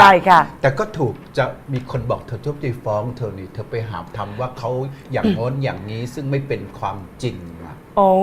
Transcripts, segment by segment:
ใช่ค่ะ แต่ก็ถูก จะมีคนบอกเธอทุบตีฟ้องเธอนี่เธอไปหาทำว่าเขาอย่างโน้นอย่างนี้ซึ่งไม่เป็นความจริงอะโอ้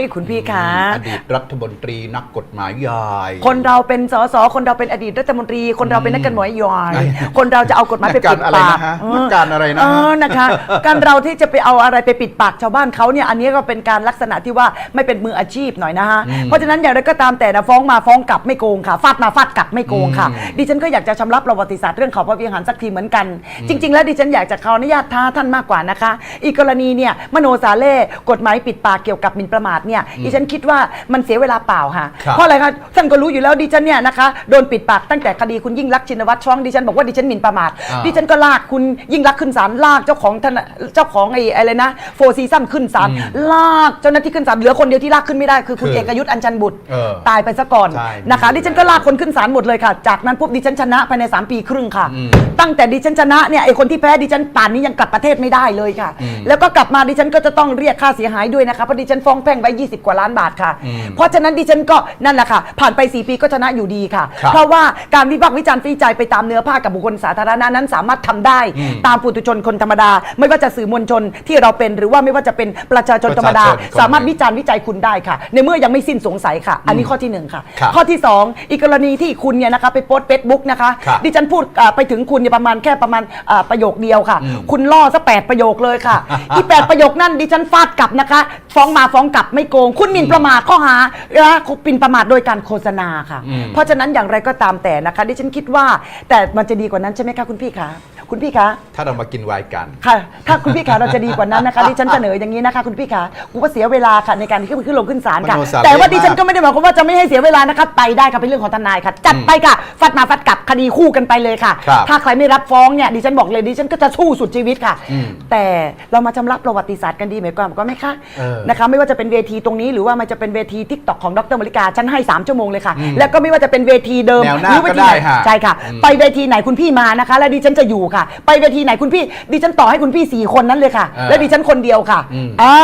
ยคุณพี่คะ อดีตรัฐมนตรีนักกฎหมายใหญ่ คนเราเป็นสสคนเราเป็นอดีตรัฐมนตรี คนเราเป็นนักการเมืองใหญ่ไอ้คนเราจะเอากฎหมายไปปิดนักการอะไรปากนะฮะเออนักการอะไรนะเออนะคะ การเราที่จะไปเอาอะไรไปปิดปากชาวบ้านเขาเนี่ยอันนี้ก็เป็นการลักษณะที่ว่าไม่เป็นมืออาชีพหน่อยนะฮะอืมเพราะฉะนั้นอย่างไรก็ตามแต่นะฟ้องมาฟ้องกลับไม่โกงค่ะฟาดมาฟาดกลับไม่โกงค่ะอืมดิฉันก็อยากจะชำระประวัติศาสตร์เรื่องเขาพระวิหารสักทีเหมือนกัน จริง ๆ แล้วดิฉันอยากจะขออนุญาตท้าท่านมากกว่านะคะ อีกกรณีเนี่ยมโนสาเล่กฎหมายปิดปากเกี่ยวกับหมิ่นประมาทเนี่ยดิฉันคิดว่ามันเสียเวลาเปล่าค่ะครับเพราะอะไรคะท่านก็รู้อยู่แล้วดิฉันเนี่ยนะคะโดนปิดปากตั้งแต่คดีคุณยิ่งรักษณ์ชินวัตรฟ้องดิฉันบอกว่าดิฉันหมิ่นประมาทอ่าดิฉันก็ลากคุณยิ่งรักษณ์ขึ้นศาลลากเจ้าของธนาเจ้าของไอ้อะไรนะโฟซีซันขึ้นศาลอืมลากเจ้าหน้าที่ขึ้นศาลเหลือคนเดียวที่ลากขึ้นไม่ได้คือคุณคือเอกยุทธ์อัญชันบุตรเออตายไปซะก่อนใช่นะคะดิฉันก็ลากคนขึ้นศาลหมดเลยค่ะ จากนั้นปุ๊บดิฉันชนะภายใน 3 ปีครึ่งค่ะอืมตั้งแต่ดิฉันชนะเนี่ยไอ้คนที่แพ้ดิฉันป่านนี้ยังกลับประเทศไม่ได้เลยค่ะอืมแล้วก็กลับมาดิฉันก็จะต้องเรียกค่าเสียหายด้วยนะคะเพราะดิฉันฟ้องแพ่งไว้ 20 กว่าล้านบาทค่ะอืมเพราะฉะนั้นดิฉันก็นั่นแหละค่ะ ผ่านไป 4 ปีก็ชนะอยู่ดีค่ะครับเพราะว่าการวิพากษ์วิจารณ์ฟรีใจไปตามเนื้อผ้ากับบุคคลสาธารณะนั้นสามารถทำได้อืมตามปุถุชนคนธรรมดา ไม่ว่าจะสื่อมวลชนที่เราเป็นหรือว่าไม่ว่าจะเป็นประชาชนธรรมดาประชาชนคนหนึ่งสามารถวิจารณ์วิจัยคุณได้ค่ะ ในเมื่อยังไม่สิ้นสงสัยค่ะ อันนี้ข้อที่หนึ่งค่ะครับข้อที่ 2 อีกกรณีที่คุณเนี่ยนะคะไปโพสเฟซบุ๊กนะคะครับดิฉันพูดอ่าไปถึงคุณเนี่ยประมาณแค่ประมาณอ่าประโยคเดียวค่ะอืมคุณล่อซะแปดประโยคเลยค่ะที่แปดประโยคนั่นดิฉันฟาดกลับนะคะ ฟ้องมาฟ้องกลับไม่โกง คุณหมิ่นประมาทข้อหานะคุณหมิ่นประมาทโดยการโฆษณาค่ะ อืม เพราะฉะนั้นอย่างไรก็ตามแต่นะคะ ดิฉันคิดว่าแต่มันจะดีกว่านั้นใช่ไหมคะคุณพี่คะ คุณพี่คะ ถ้าเรามากินไวน์กัน ค่ะ ถ้าคุณพี่ขาเราจะดีกว่านั้นนะคะดิฉันเสนออย่างนี้นะคะคุณพี่ขากูก็เสียเวลาค่ะในการที่ขึ้นลงขึ้นศาลค่ะ มโนสาเร่แต่ว่าดิฉันมากก็ไม่ได้หมายความว่าจะไม่ให้เสียเวลานะคะไปได้ค่ะเป็นเรื่องของทนายค่ะ จัดไปค่ะฟัดมาฟัดกลับคดีคู่กันไปเลยค่ะ ครับถ้าใครไม่รับฟ้องเนี่ยดิฉันบอกเลยดิฉันก็จะสู้สุดชีวิตค่ะ อืมแต่เรามาชำระประวัติศาสตร์กันดีไหมก่อนก็ไหมคะเออนะคะ ไม่ว่าจะเป็นเวทีตรงนี้หรือว่ามันจะเป็นเวทีทิกตอกของดรมริกาฉันให้สามชั่วโมงเลยค่ะ อืมแล้วก็ไม่ว่าจะเป็นเวทีเดิมแนวหน้าหรือเวทีก็ได้ไหนฮะใช่ค่ะ อืม ไปเวทีไหนคุณพี่มานะคะ แล้วดิฉันจะอยู่ค่ะไปเวทีไหนคุณพี่ดิฉันต่อให้คุณพี่สี่คนนั้นเลยค่ะ อ่าแล้วดิฉันคนเดียวค่ะอืม อ่า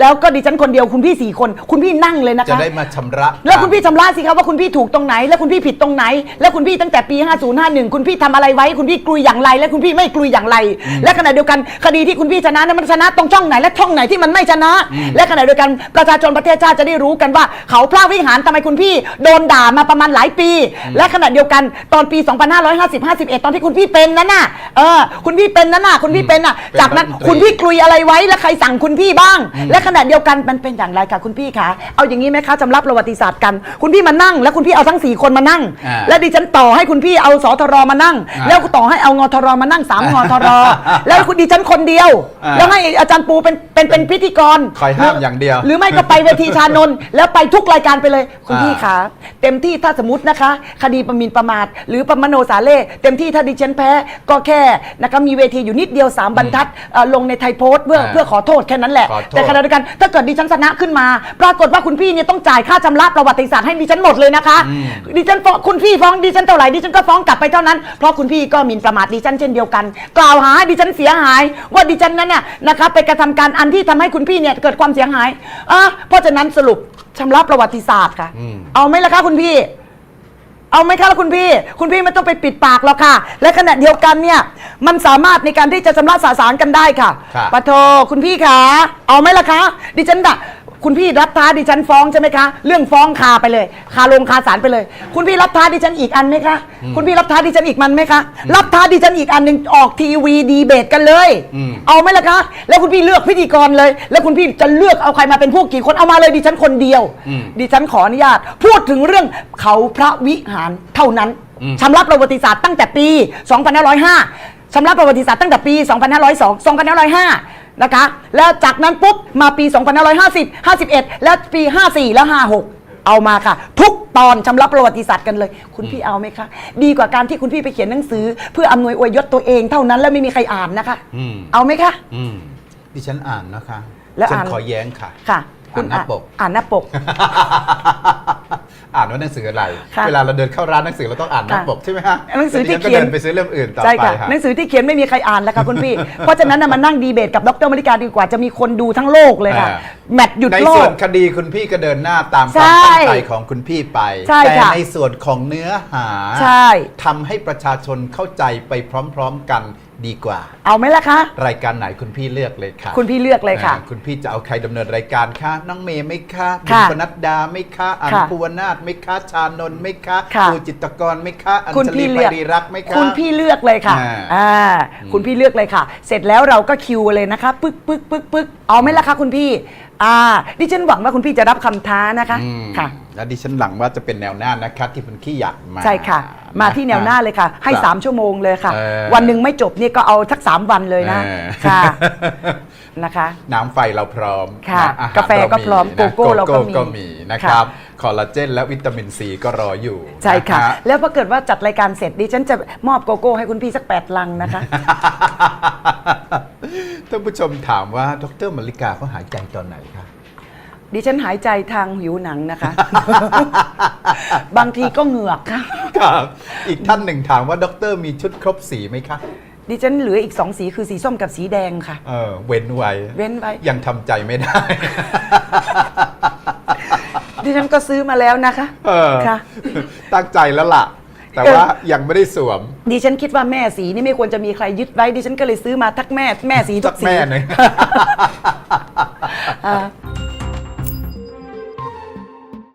แล้วก็ดิฉันคนเดียวคุณพี่สี่คน คุณพี่นั่งเลยนะจะคะได้มาชำระ แล้วคุณพี่ชำระสิครับว่าคุณพี่ถูกตรงไหน แล้วคุณพี่ผิดตรงไหน แล้วคุณพี่ตั้งแต่ปี 5051 คุณพี่ทำอะไรไว้ คุณพี่กลุยอย่างไร และคุณพี่ไม่กลุยอย่างไร และขณะเดียวกันคดีที่คุณพี่ชนะนั้นมันชนะตรงช่องไหนและช่องไหนที่มันไม่ชนะ และขณะเดียวกันประชาชนประเทศชาติจะได้รู้กันว่า เขาพระวิหารทำไมคุณพี่โดนด่ามาประมาณหลายปี และขณะเดียวกันตอนปี 2550 51 ตอนที่คุณพี่เป็นนั้นน่ะเออ คุณพี่เป็นนั้นน่ะ คุณพี่เป็นน่ะเป็นจากนั้นรัฐมนตรีคุณพี่กลุยอะไรไว้และใครสั่งคุณพี่บ้าง และขณะเดียวกันมันเป็นอย่างไรคะคุณพี่คะเอาอย่างนี้ไหมคะจำรับประวัติศาสตร์กัน คุณพี่มานั่ง แล้วคุณพี่เอาทั้งสี่คนมานั่งอ่าแล้วดิฉันต่อให้คุณพี่เอาสทรมานั่งอ่าแล้วต่อให้เอางทรมานั่งสามงทรแล้วคุณดิฉันคนเดียวอ่าแล้วให้อาจารย์ปูเป็นเป็นเป็นพิธีกรคอยห้ามอย่างเดียว หรือไม่ก็ไปเวทีชานนท์แล้วไปทุกรายการไปเลย คุณอ่าพี่คะเต็มที่ถ้าสมมตินะคะ คดีประมินประมาท หรือประมโนสาเล่เต็มที่ถ้าดิฉันแพ้ก็แค่นะคะมีเวทีอยู่นิดเดียวสามบรรทัดเอ่อลงในไทยโพสต์เพื่ออ่าเพื่อขอโทษแค่นั้นแหละ ขอโทษ แต่ขณะเดียวกันถ้าเกิดดิฉันชนะขึ้นมา ปรากฏว่าคุณพี่เนี่ยต้องจ่ายค่าชำระประวัติศาสตร์ให้ดิฉันหมดเลยนะคะอืมดิฉันฟ้องคุณพี่ฟ้องดิฉันเท่าไหร่ดิฉันก็ฟ้องกลับไปเท่านั้น เพราะคุณพี่ก็หมิ่นประมาทดิฉันเช่นเดียวกัน กล่าวหาให้ดิฉันเสียหาย ว่าดิฉันนั้นน่ะนะคะไปกระทำการอันที่ทำให้คุณพี่เนี่ยเกิดความเสียหายอะเพราะฉะนั้นสรุปชำระประวัติศาสตร์ค่ะอืมเอาไหมล่ะคะคุณพี่ เอาไหมคะล่ะคุณพี่ คุณพี่ไม่ต้องไปปิดปากหรอกค่ะ และขณะเดียวกันเนี่ยมันสามารถในการที่จะชำระสาสารกันได้ค่ะครับ ปะโทคุณพี่คะเอาไหมล่ะคะ ดิฉันดะ คุณพี่รับท้าดิฉันฟ้องใช่ไหมคะ เรื่องฟ้องคาไปเลยคาลงคาสารไปเลย คุณพี่รับท้าดิฉันอีกอันไหมคะคุณพี่รับท้าดิฉันอีกมันไหมคะรับท้าดิฉันอีกอันหนึ่งออกทีวีดีเบตกันเลยอืมเอาไหมล่ะคะ แล้วคุณพี่เลือกพิธีกรเลย แล้วคุณพี่จะเลือกเอาใครมาเป็นพวกกี่คนเอามาเลยดิฉันคนเดียวอืมดิฉันขออนุญาต พูดถึงเรื่องเขาพระวิหารเท่านั้นอืมชำระประวัติศาสตร์ตั้งแต่ปี 2505ชำระประวัติศาสตร์ตั้งแต่ปี 2502 2505 นะคะ แล้วจากนั้นปุ๊บมาปี 2550 51 แล้วปี 54 แล้ว 56 เอามาค่ะ ทุกตอนชำระประวัติศาสตร์กันเลย คุณพี่เอาไหมคะ ดีกว่าการที่คุณพี่ไปเขียนหนังสือ เพื่ออำนวยอวยยศตัวเองเท่านั้นแล้วไม่มีใครอ่านนะคะ อืมเอาไหมคะ อืมดิฉันอ่านนะคะแล้วฉันอ่าน ขอแย้งค่ะ ค่ะ อ่านหน้าปก อ่านหน้าปก อ่านว่าหนังสืออะไร ค่ะเวลาเราเดินเข้าร้านหนังสือเราต้องอ่านหน้าค่ะปกใช่ไหมฮะหนังสือที่แล้วเขียนก็ดินไปซื้อเล่มอื่นต่อใช่ไปค่ะฮะ หนังสือที่เขียนไม่มีใครอ่านแล้วค่ะคุณพี่ เพราะฉะนั้นน่ะมานั่งดีเบตกับดรมริกาดีกว่าจะมีคนดูทั้งโลกเลยค่ะ อ่า แมตช์หยุดในโลส่วก นคดีคุณพี่ก็เดินหน้าตามคใช่วามตั้งใจของคุณพี่ไป ใช่แต่ค่ะในส่วนของเนื้อหาใช่ทำให้ประชาชนเข้าใจไปพร้อม ๆ กัน ดีกว่า เอาไหมล่ะคะ รายการไหนคุณพี่เลือกเลยค่ะคุณพี่เลือกเลยค่ะ อ่าคุณพี่จะเอาใครดำเนินรายการคะน้องเมย์ไหมคะบุญค่ะปนัดดาไหมคะอันค่ะภูวนาถไหมคะชานนท์ไหมคะค่ะครูจิตรกรไหมคะอัญคุณชพี่ลีเลืปอกรีรักษ์ไหมคะ คุณพี่เลือกเลยค่ะอ่า อ่าคุณพี่เลือกเลยค่ะ เสร็จแล้วเราก็คิวเลยนะคะ ปึ๊กปึ๊กปึ๊กปึ๊กเอาไหมล่ะคะคุณพี่ อ่าดิฉันหวังว่าคุณพี่จะรับคำท้านะคะอืมค่ะ แล้วดิฉันหลังว่าจะเป็นแนวหน้านะคะที่คุณขี้อยากมา ใช่ค่ะ มาที่แนวหน้าเลยค่ะ ให้ครับ3ชั่วโมงเลยค่ะ เออ วันหนึ่งไม่จบเนี่ยก็เอาสัก 3 วันเลยนะเออค่ะนะคะ น้ำไฟเราพร้อมค่ะนอหรกาแฟก็พร้อมนะโกโก้เราก็มีก็มีนะครับคอลลาเจนและวิตามินซีก็รออยู่ใช่ค่ะ นฮ แล้วพอเกิดว่าจัดรายการเสร็จดิฉันจะมอบโกโก้ให้คุณพี่สัก 8 ลังนะคะ ท่านผู้ชมถามว่าดรมลิกาเขาหายใจตอนไหนคะดิฉันหายใจทางหิวหนังนะคะ บางทีก็เหงือกค่ะ ครับอีกท่านหนึ่งถามว่าดรมีชุดครบสีไหมคะดิฉันเหลืออีกสองสีคือสีส้มกับสีแดงค่ะ เออเว้นไว้เว้นไว้ ยังทำใจไม่ได้ ดิฉันก็ซื้อมาแล้วนะคะ เออค่ะ ตั้งใจแล้วล่ะ แต่เออว่ายังไม่ได้สวม ดิฉันคิดว่าแม่สีนี่ไม่ควรจะมีใครยึดไว้ดิฉันก็เลยซื้อมาทักแม่แม่สีทุสักกสีแม่หนึ่งอ่า